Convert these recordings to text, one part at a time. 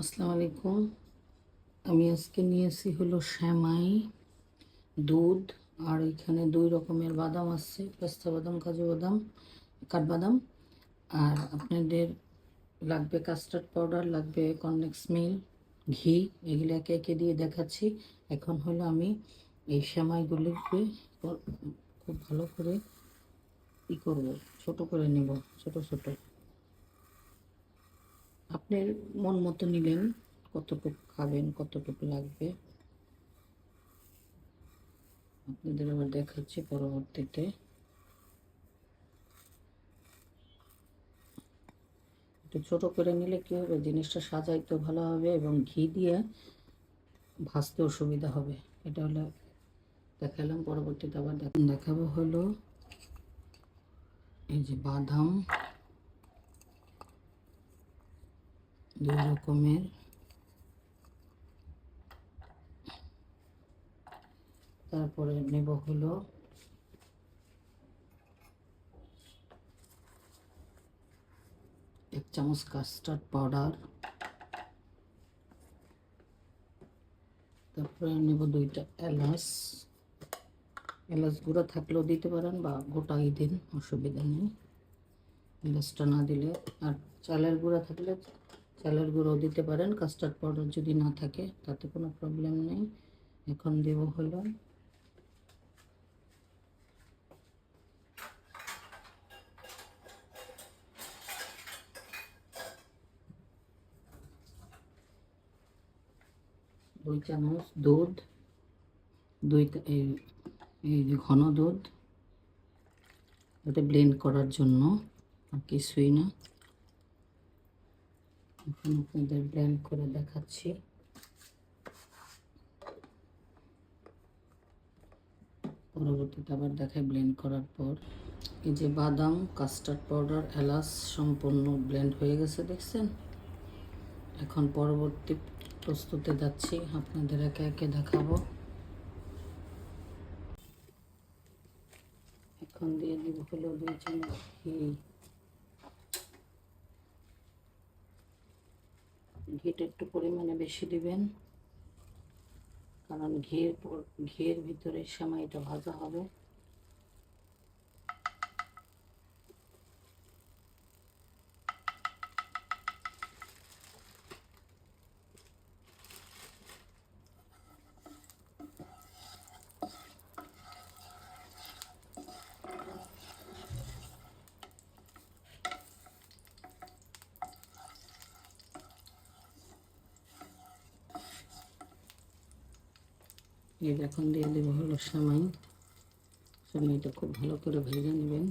আসসালামু আলাইকুম। আমি আজকে নিয়েছি হলো শ্যামাই দুধ, আর এখানে দুই রকমের বাদাম আছে, পেস্তা বাদাম, কাজু বাদাম, কাঠবাদাম। আর আপনাদের লাগবে কাস্টার্ড পাউডার, লাগবে কর্নেক্স মিল, ঘি, এগুলো একে একে দিয়ে দেখাচ্ছি। এখন হলো আমি এই শ্যামাইগুলিকে খুব ভালো করে ই করব, ছোট করে নেব, ছোট ছোট। আপনার মন মতো নিলেন কতটুকু খাবেন, কতটুকু লাগবে? আপনাদের আবার দেখাচ্ছি পরবর্তীতে। একটু ছোট করে নিলে কি হবে? জিনিসটা সাজাইতেও ভালো হবে এবং ঘি দিয়ে ভাজতেও সুবিধা হবে। এটা হলো দেখালাম, পরবর্তীতে আবার দেখাবো হলো এই যে বাদাম। দুই রকমের। তারপরে নেব হলো এক চামচ কাস্টার্ড পাউডার তারপরে নেব দুইটা এলাচ। এলাচ গুঁড়া থাকলেও দিতে পারেন বা গোটাই দিন, অসুবিধা নেই। এলাচটা না দিলে, আর চালের গুঁড়া থাকলে চালের গুঁড়ো দিতে পারেন কাস্টার্ড পাউডার যদি না থাকে, তাতে কোনো প্রবলেম নেই। এখন দেব হলো। দুই চামচ দুধ, দুই এই এই যে ঘন দুধ ওটা ব্লেন্ড করার জন্য আর কিছুই না। এখন আপনাদের ব্লেন্ড করে দেখাচ্ছি। পরবর্তীতে আবার দেখায় ব্লেন্ড করার পর। এই যে বাদাম কাস্টার্ড পাউডার এলাচ সম্পূর্ণ ব্লেন্ড হয়ে গেছে, দেখছেন? এখন পরবর্তী প্রস্তুতে যাচ্ছি, আপনাদের একে একে দেখাবো। এখন দিয়ে দিব হলো দুই চামচ ঘিটা একটু পরিমাণে বেশি দিবেন। কারণ ঘিয়ের ঘিয়ের ভিতরে সেমাইটা ভাজা হবে। যে এখন দিয়ে দেবো হলো সেমাই, সেমাইটা খুব ভালো করে ভেজে নেবেন।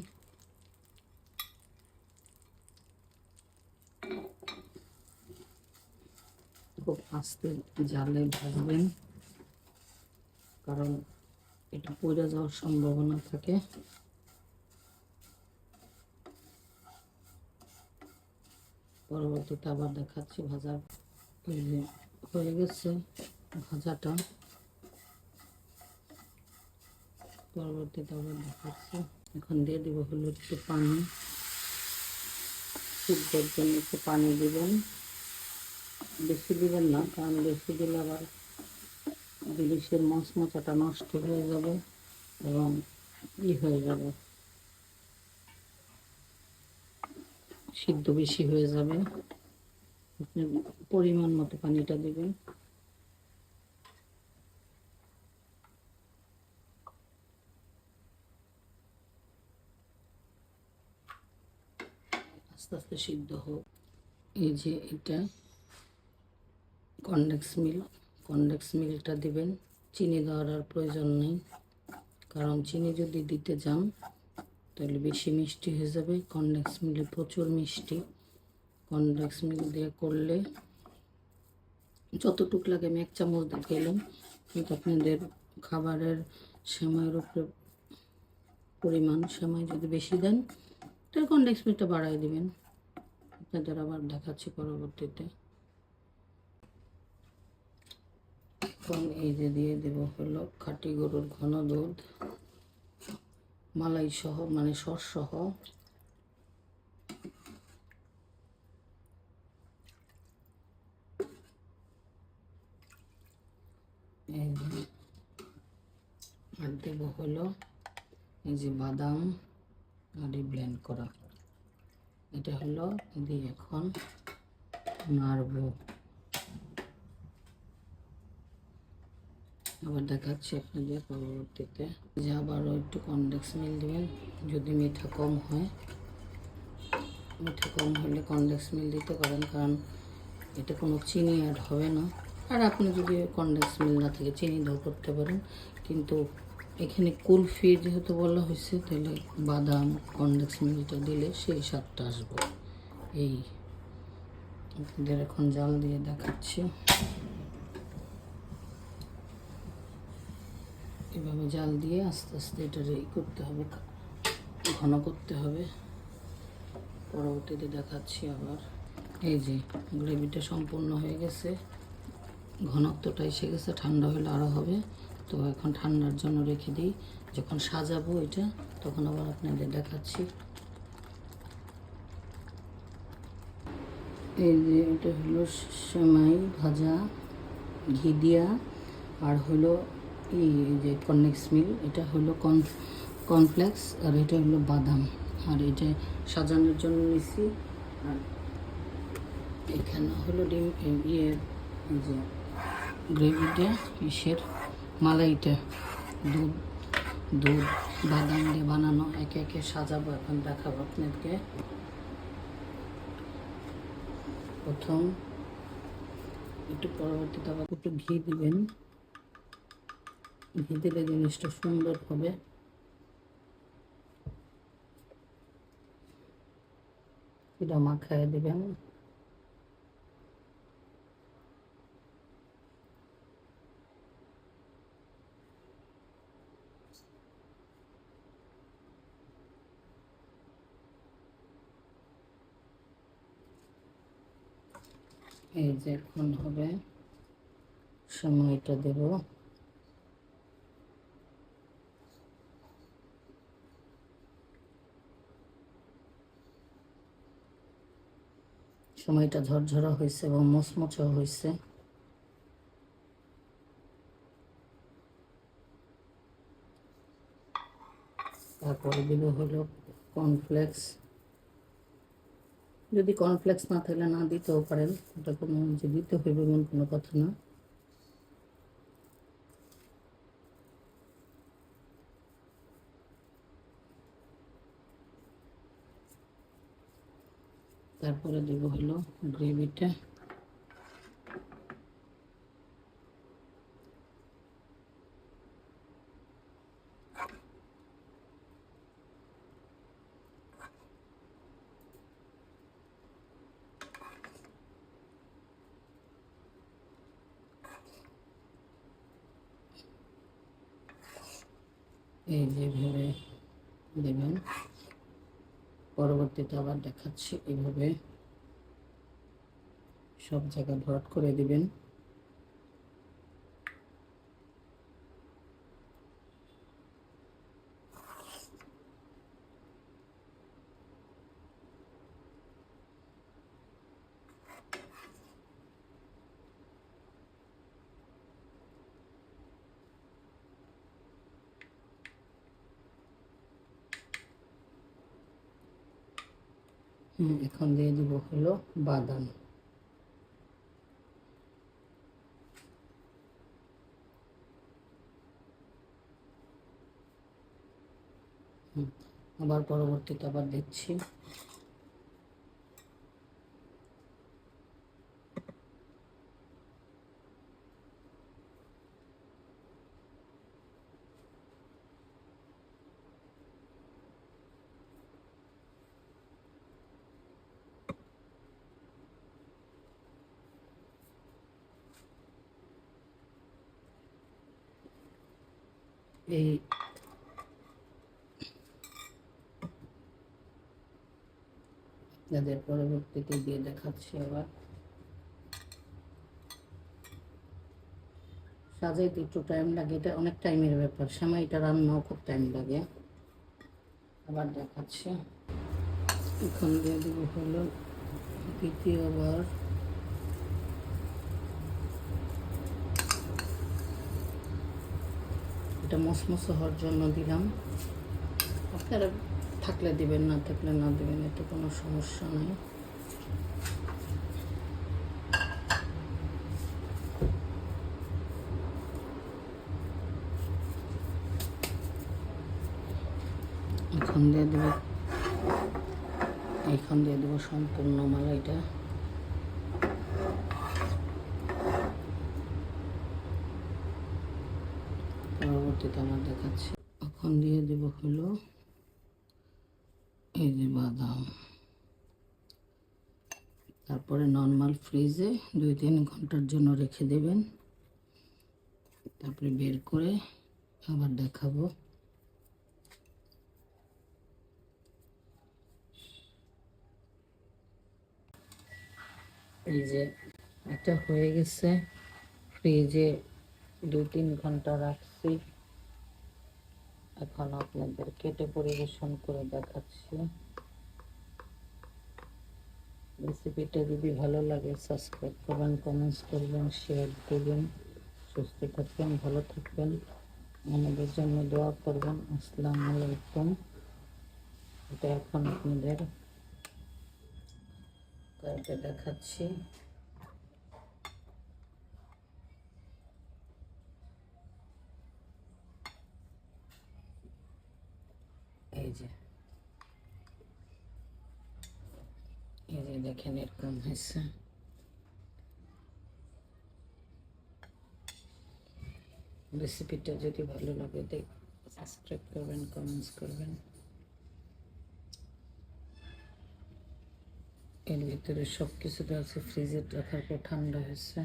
খুব আস্তে জালে ভাজবেন, কারণ এটা পড়ে যাওয়ার সম্ভাবনা থাকে। পরবর্তীতে আবার দেখাচ্ছি ভাজা হয়ে গেছে ভাজাটা। পরবর্তীতে আবার দেখাচ্ছি। এখন দিয়ে দিব হলো একটু পানি। সিদ্ধের জন্য একটু পানি দিবেন। বেশি দিবেন না, কারণ বেশি দিলে আবার ইলিশের মশমচাটা নষ্ট হয়ে যাবে এবং ই হয়ে যাবে। সিদ্ধ বেশি হয়ে যাবে। আপনি পরিমাণ মতো পানিটা দিবেন। আস্তে আস্তে সিদ্ধ হোক। এই যে এটা কনডেক্স মিল, কনডেক্স মিলটা দিবেন। চিনি দেওয়ার আর প্রয়োজন নেই। কারণ চিনি যদি দিতে যান, তাহলে বেশি মিষ্টি হয়ে যাবে। কনডেক্স মিলে প্রচুর মিষ্টি। কনডেক্স মিল দিয়ে করলে যতটুক লাগে আমি এক চামচ দেখাইলাম কিন্তু আপনাদের খাবারের সেমাইয়ের উপরে পরিমাণ সেমাই যদি বেশি দেন, তাহলে কনডেক্স মিলটা বাড়াই দিবেন। আপনাদের আবার দেখাচ্ছি পরবর্তীতে। এখন এই যে দিয়ে দেব হলো খাটি গরুর ঘন দুধ, মালাই সহ মানে সরসহ আর দেব হলো এই যে বাদাম, আর ব্লেন্ড করা। এটা হলো দিয়ে এখন নাড়বো। আবার দেখাচ্ছি আপনাদের পরবর্তীতে। যে আবারও একটু কনডেক্স মিল দেবেন, যদি মিঠা কম হয়। মিঠা কম হলে কনডেক্স মিল দিতে পারেন, কারণ এটা কোনো চিনি অ্যাড হবে না। আর আপনি যদি কনডেক্স মিল না থেকে, চিনি দাও করতে পারেন। কিন্তু এখানে কুলফি যেহেতু বলা হয়েছে, তাহলে বাদাম, কনডেক্স মিলটা দিলে সেই স্বাদটা আসবে। এই আপনাদের এখন জাল দিয়ে দেখাচ্ছি। এভাবে জাল দিয়ে আস্তে আস্তে এটা রেডি করতে হবে ঘন করতে হবে। পরবর্তীতে দেখাচ্ছি আবার। এই যে গ্রেভিটা সম্পূর্ণ হয়ে গেছে ঘনত্বটা এসে গেছে, ঠান্ডা হলে আরও হবে। তো এখন ঠান্ডার জন্য রেখে দিই। যখন সাজাবো এটা, তখন আবার আপনাদের দেখাচ্ছি। এই যে এটা হলো সেমাই ভাজা, ঘি দিয়া। আর হলো এই যে কর্নেক্স মিল, এটা হলো কর্ন, কর্নফ্লেক্স, আর এটা হলো বাদাম। আর এটা সাজানোর জন্য নিছি। আর এখানে হলো ডিম ইয়ে যে গ্রেভিটা ইসের। মালাইটা দুধ দুধ, বাদাম দিয়ে বানানো, একে একে সাজাবো এখন, দেখাবো আপনাদেরকে। প্রথম একটু পরবর্তীতে আবার একটু ঘি দিবেন। ঘি দিলে জিনিসটা সুন্দর হবে। এটা মাখায় দিবেন। এই যে এখন হবে সময়টা দেব। সময়টা ঝরঝরা হয়েছে এবং মচমচা হয়েছে। তারপরে দিব হলো কর্নফ্লেক্স যদি কর্নফ্লেক্স না থাকলে না দিতেও পারেন, ওটা কোনো যে দিতে হইবে এমন কোনো কথা না। তারপরে দেবো হলো গ্রেভিটা এই যেভাবে দেবেন। পরবর্তীতে আবার দেখাচ্ছি এইভাবে সব জায়গা ভরাট করে দিবেন। এখন দিয়ে দিব হলো বাদাম। আবার পরবর্তীতে আবার দিচ্ছি এই যাদের পরবর্তীতে দিয়ে দেখাচ্ছি আবার। সাজাইতে একটু টাইম লাগে, এটা অনেক টাইমের ব্যাপার। সেমাইটা রান্নাও খুব টাইম লাগে। আবার দেখাচ্ছি। এখন দিয়ে দেব হলো দ্বিতীয়বার। এটা মসমস হওয়ার জন্য দিলাম। আপনারা থাকলে দিবেন, না থাকলে না দিবেন, এতে কোনো সমস্যা নেই। এখন দিয়ে দেবো। এখন দিয়ে দেবো সম্পূর্ণ মালাইটা। পরবর্তীতে আমার দেখাচ্ছি। এখন দিয়ে দেব হলো এই যে বাদাম। তারপরে নর্মাল ফ্রিজে দুই তিন ঘণ্টার জন্য রেখে দেবেন। তারপরে বের করে আবার দেখাবো। এই যে একটা হয়ে গেছে। ফ্রিজে দু তিন ঘণ্টা রাখছি। এখন আপনাদের কেটে পরিবেশন করে দেখাচ্ছি। রেসিপিটা যদি ভালো লাগে সাবস্ক্রাইব করবেন কমেন্টস করবেন শেয়ার করবেন। সুস্থ থাকবেন, ভালো থাকবেন। আমাদের জন্য দোয়া করবেন। আসসালামু আলাইকুম। এটা এখন আপনাদের দেখাচ্ছি। এই দেখেন এরকম হয়েছে। রেসিপিটা যদি ভালো লাগে দেখ সাবস্ক্রাইব করবেন কমেন্টস করবেন। এর ভিতরে সব কিছুটা আছে ফ্রিজে রাখার পর ঠান্ডা হয়েছে।